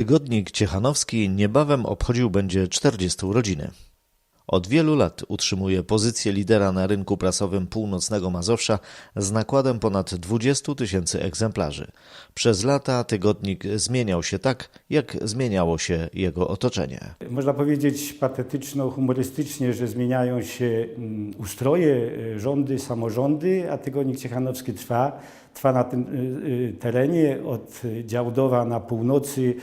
Tygodnik Ciechanowski niebawem obchodził będzie 40 urodziny. Od wielu lat utrzymuje pozycję lidera na rynku prasowym północnego Mazowsza z nakładem ponad 20 tysięcy egzemplarzy. Przez lata tygodnik zmieniał się tak, jak zmieniało się jego otoczenie. Można powiedzieć patetyczno-humorystycznie, że zmieniają się mm, ustroje, e, rządy, samorządy, a tygodnik Ciechanowski trwa. Trwa na tym y, y, terenie od Działdowa na północy,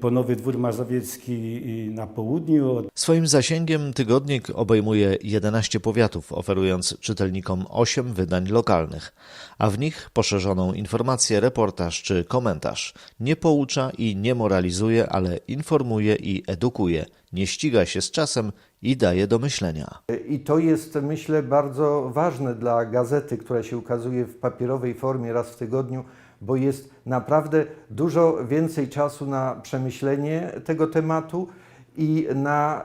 po Nowy Dwór Mazowiecki y, na południu, Swoim zasięgiem tygodnik obejmuje 11 powiatów, oferując czytelnikom 8 wydań lokalnych, a w nich poszerzoną informację, reportaż czy komentarz. Nie poucza i nie moralizuje, ale informuje i edukuje, nie ściga się z czasem i daje do myślenia. I to jest, myślę, bardzo ważne dla gazety, która się ukazuje w papierowej formie raz w tygodniu, bo jest naprawdę dużo więcej czasu na przemyślenie tego tematu i na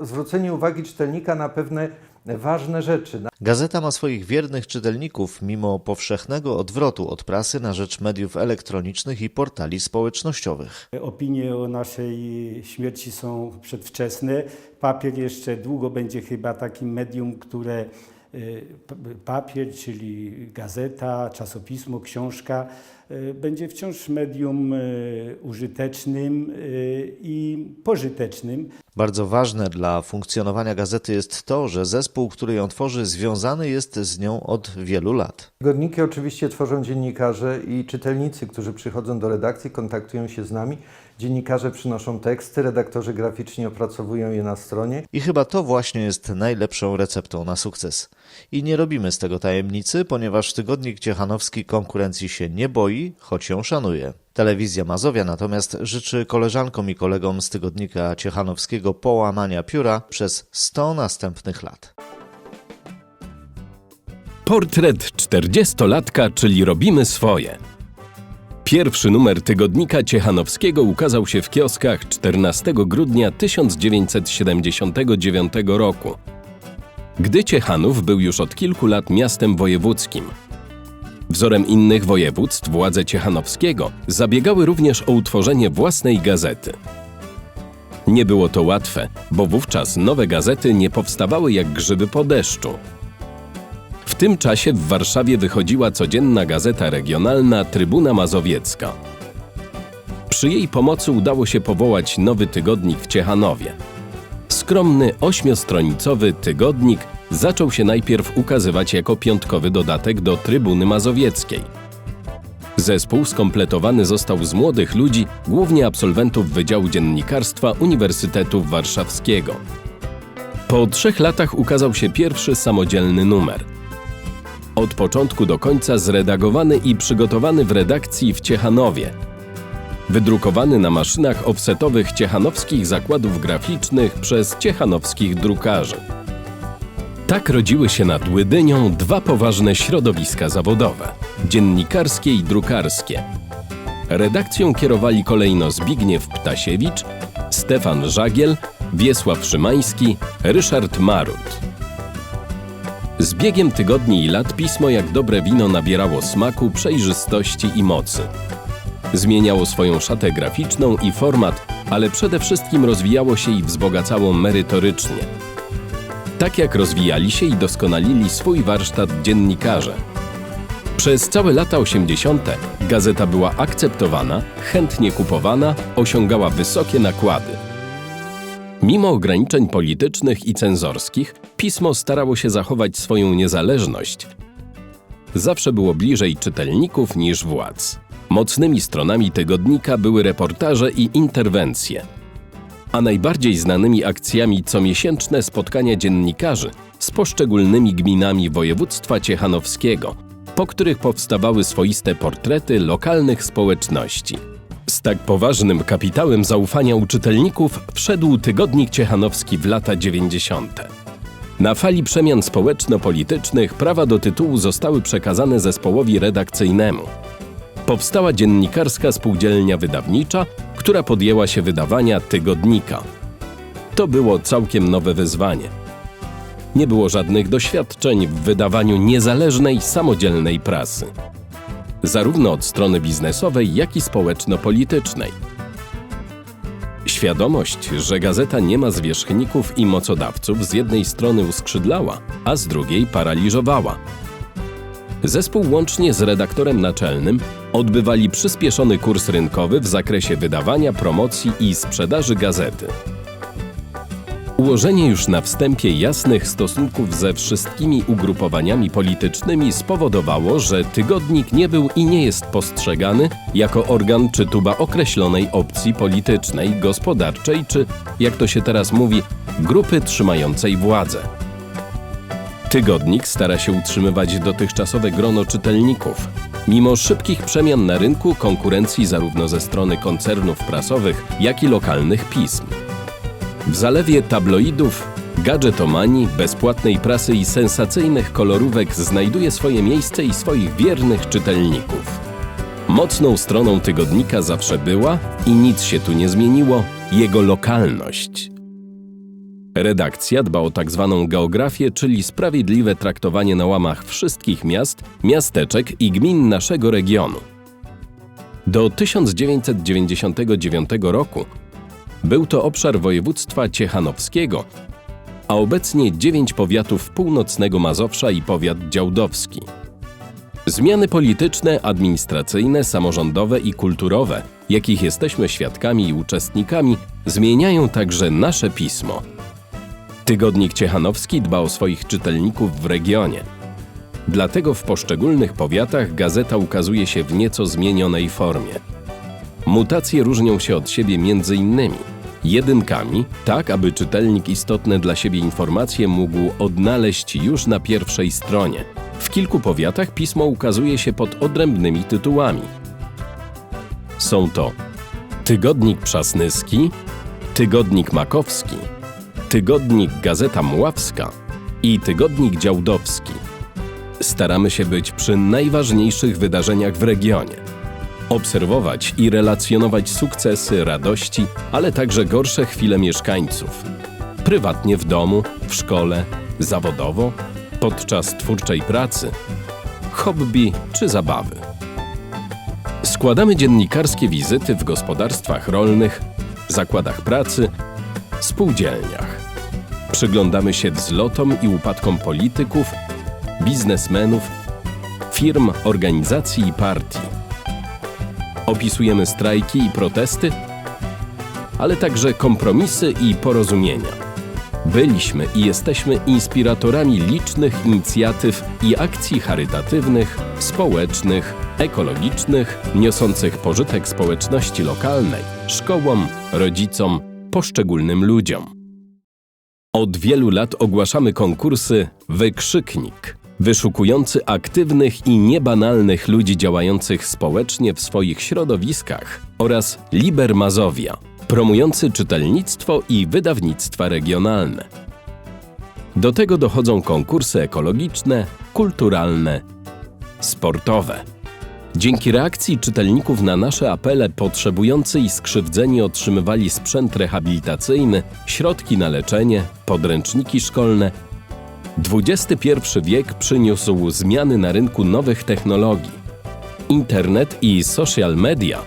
y, zwrócenie uwagi czytelnika na pewne ważne rzeczy. Gazeta ma swoich wiernych czytelników mimo powszechnego odwrotu od prasy na rzecz mediów elektronicznych i portali społecznościowych. Opinie o naszej śmierci są przedwczesne. Papier jeszcze długo będzie chyba takim medium, które papier, czyli gazeta, czasopismo, książka, y, będzie wciąż medium y, użytecznym y, i pożytecznym. Bardzo ważne dla funkcjonowania gazety jest to, że zespół, który ją tworzy, związany jest z nią od wielu lat. Tygodniki oczywiście tworzą dziennikarze i czytelnicy, którzy przychodzą do redakcji, kontaktują się z nami. Dziennikarze przynoszą teksty, redaktorzy graficzni opracowują je na stronie. I chyba to właśnie jest najlepszą receptą na sukces. I nie robimy z tego tajemnicy, ponieważ tygodnik Ciechanowski konkurencji się nie boi, choć ją szanuje. Telewizja Mazowia natomiast życzy koleżankom i kolegom z tygodnika Ciechanowskiego połamania pióra przez 100 następnych lat. Portret 40-latka, czyli robimy swoje. Pierwszy numer tygodnika Ciechanowskiego ukazał się w kioskach 14 grudnia 1979 roku, gdy Ciechanów był już od kilku lat miastem wojewódzkim. Wzorem innych województw władze Ciechanowskiego zabiegały również o utworzenie własnej gazety. Nie było to łatwe, bo wówczas nowe gazety nie powstawały jak grzyby po deszczu. W tym czasie w Warszawie wychodziła codzienna gazeta regionalna Trybuna Mazowiecka. Przy jej pomocy udało się powołać nowy tygodnik w Ciechanowie. Skromny, ośmiostronicowy tygodnik zaczął się najpierw ukazywać jako piątkowy dodatek do Trybuny Mazowieckiej. Zespół skompletowany został z młodych ludzi, głównie absolwentów Wydziału Dziennikarstwa Uniwersytetu Warszawskiego. Po trzech latach ukazał się pierwszy samodzielny numer. Od początku do końca zredagowany i przygotowany w redakcji w Ciechanowie. Wydrukowany na maszynach offsetowych ciechanowskich zakładów graficznych przez ciechanowskich drukarzy. Tak rodziły się nad Łydynią dwa poważne środowiska zawodowe dziennikarskie i drukarskie. Redakcją kierowali kolejno Zbigniew Ptasiewicz, Stefan Żagiel, Wiesław Szymański, Ryszard Marut. Z biegiem tygodni i lat pismo jak dobre wino nabierało smaku, przejrzystości i mocy. Zmieniało swoją szatę graficzną i format, ale przede wszystkim rozwijało się i wzbogacało merytorycznie. Tak jak rozwijali się i doskonalili swój warsztat dziennikarze. Przez całe lata 80. gazeta była akceptowana, chętnie kupowana, osiągała wysokie nakłady. Mimo ograniczeń politycznych i cenzorskich, pismo starało się zachować swoją niezależność. Zawsze było bliżej czytelników niż władz. Mocnymi stronami tygodnika były reportaże i interwencje. A najbardziej znanymi akcjami comiesięczne spotkania dziennikarzy z poszczególnymi gminami województwa ciechanowskiego, po których powstawały swoiste portrety lokalnych społeczności. Z tak poważnym kapitałem zaufania u czytelników wszedł tygodnik ciechanowski w lata 90. Na fali przemian społeczno-politycznych prawa do tytułu zostały przekazane zespołowi redakcyjnemu. Powstała dziennikarska spółdzielnia wydawnicza, która podjęła się wydawania tygodnika. To było całkiem nowe wyzwanie. Nie było żadnych doświadczeń w wydawaniu niezależnej, samodzielnej prasy zarówno od strony biznesowej, jak i społeczno-politycznej. Świadomość, że gazeta nie ma zwierzchników i mocodawców z jednej strony uskrzydlała, a z drugiej paraliżowała. Zespół łącznie z redaktorem naczelnym odbywali przyspieszony kurs rynkowy w zakresie wydawania, promocji i sprzedaży gazety. Ułożenie już na wstępie jasnych stosunków ze wszystkimi ugrupowaniami politycznymi spowodowało, że tygodnik nie był i nie jest postrzegany jako organ czy tuba określonej opcji politycznej, gospodarczej czy, jak to się teraz mówi, grupy trzymającej władzę. Tygodnik stara się utrzymywać dotychczasowe grono czytelników. Mimo szybkich przemian na rynku, konkurencji zarówno ze strony koncernów prasowych, jak i lokalnych pism. W zalewie tabloidów, gadżetomanii, bezpłatnej prasy i sensacyjnych kolorówek znajduje swoje miejsce i swoich wiernych czytelników. Mocną stroną tygodnika zawsze była i nic się tu nie zmieniło jego lokalność. Redakcja dba o tak zwaną geografię, czyli sprawiedliwe traktowanie na łamach wszystkich miast, miasteczek i gmin naszego regionu. Do 1999 roku był to obszar województwa ciechanowskiego, a obecnie dziewięć powiatów północnego Mazowsza i powiat działdowski. Zmiany polityczne, administracyjne, samorządowe i kulturowe, jakich jesteśmy świadkami i uczestnikami, zmieniają także nasze pismo. Tygodnik Ciechanowski dba o swoich czytelników w regionie. Dlatego w poszczególnych powiatach gazeta ukazuje się w nieco zmienionej formie. Mutacje różnią się od siebie między innymi jedynkami, tak aby czytelnik istotne dla siebie informacje mógł odnaleźć już na pierwszej stronie. W kilku powiatach pismo ukazuje się pod odrębnymi tytułami. Są to Tygodnik Przasnyski, Tygodnik Makowski, Tygodnik Gazeta Mławska i Tygodnik Działdowski. Staramy się być przy najważniejszych wydarzeniach w regionie obserwować i relacjonować sukcesy, radości, ale także gorsze chwile mieszkańców. Prywatnie w domu, w szkole, zawodowo, podczas twórczej pracy, hobby czy zabawy. Składamy dziennikarskie wizyty w gospodarstwach rolnych, zakładach pracy, spółdzielniach. Przyglądamy się wzlotom i upadkom polityków, biznesmenów, firm, organizacji i partii. Opisujemy strajki i protesty, ale także kompromisy i porozumienia. Byliśmy i jesteśmy inspiratorami licznych inicjatyw i akcji charytatywnych, społecznych, ekologicznych, niosących pożytek społeczności lokalnej, szkołom, rodzicom, poszczególnym ludziom. Od wielu lat ogłaszamy konkursy Wykrzyknik, wyszukujący aktywnych i niebanalnych ludzi działających społecznie w swoich środowiskach oraz Liber Mazowia, promujący czytelnictwo i wydawnictwa regionalne. Do tego dochodzą konkursy ekologiczne, kulturalne, sportowe. Dzięki reakcji czytelników na nasze apele potrzebujący i skrzywdzeni otrzymywali sprzęt rehabilitacyjny, środki na leczenie, podręczniki szkolne. XXI wiek przyniósł zmiany na rynku nowych technologii. Internet i social media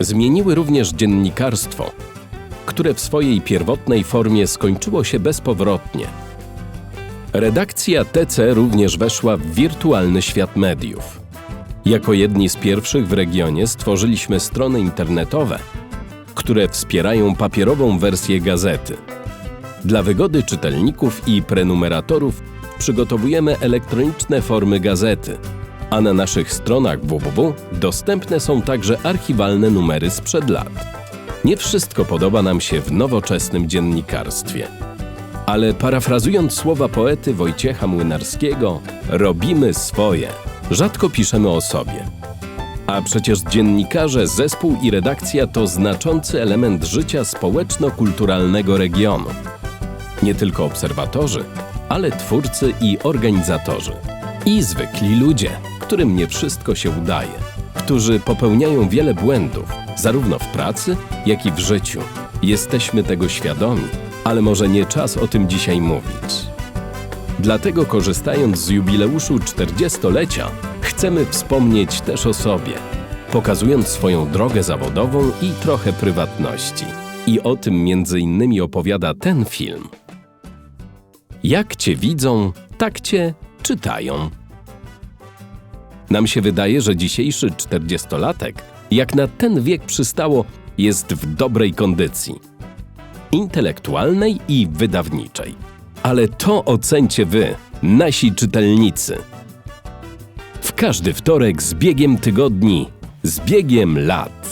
zmieniły również dziennikarstwo, które w swojej pierwotnej formie skończyło się bezpowrotnie. Redakcja TC również weszła w wirtualny świat mediów. Jako jedni z pierwszych w regionie stworzyliśmy strony internetowe, które wspierają papierową wersję gazety. Dla wygody czytelników i prenumeratorów przygotowujemy elektroniczne formy gazety, a na naszych stronach www dostępne są także archiwalne numery sprzed lat. Nie wszystko podoba nam się w nowoczesnym dziennikarstwie. Ale parafrazując słowa poety Wojciecha Młynarskiego, robimy swoje. Rzadko piszemy o sobie. A przecież dziennikarze, zespół i redakcja to znaczący element życia społeczno-kulturalnego regionu. Nie tylko obserwatorzy, ale twórcy i organizatorzy. I zwykli ludzie, którym nie wszystko się udaje, którzy popełniają wiele błędów, zarówno w pracy, jak i w życiu. Jesteśmy tego świadomi, ale może nie czas o tym dzisiaj mówić. Dlatego, korzystając z jubileuszu 40-lecia, chcemy wspomnieć też o sobie, pokazując swoją drogę zawodową i trochę prywatności. I o tym między innymi opowiada ten film. Jak cię widzą, tak cię czytają. Nam się wydaje, że dzisiejszy czterdziestolatek, jak na ten wiek przystało, jest w dobrej kondycji. Intelektualnej i wydawniczej. Ale to ocencie wy, nasi czytelnicy. W każdy wtorek z biegiem tygodni, z biegiem lat.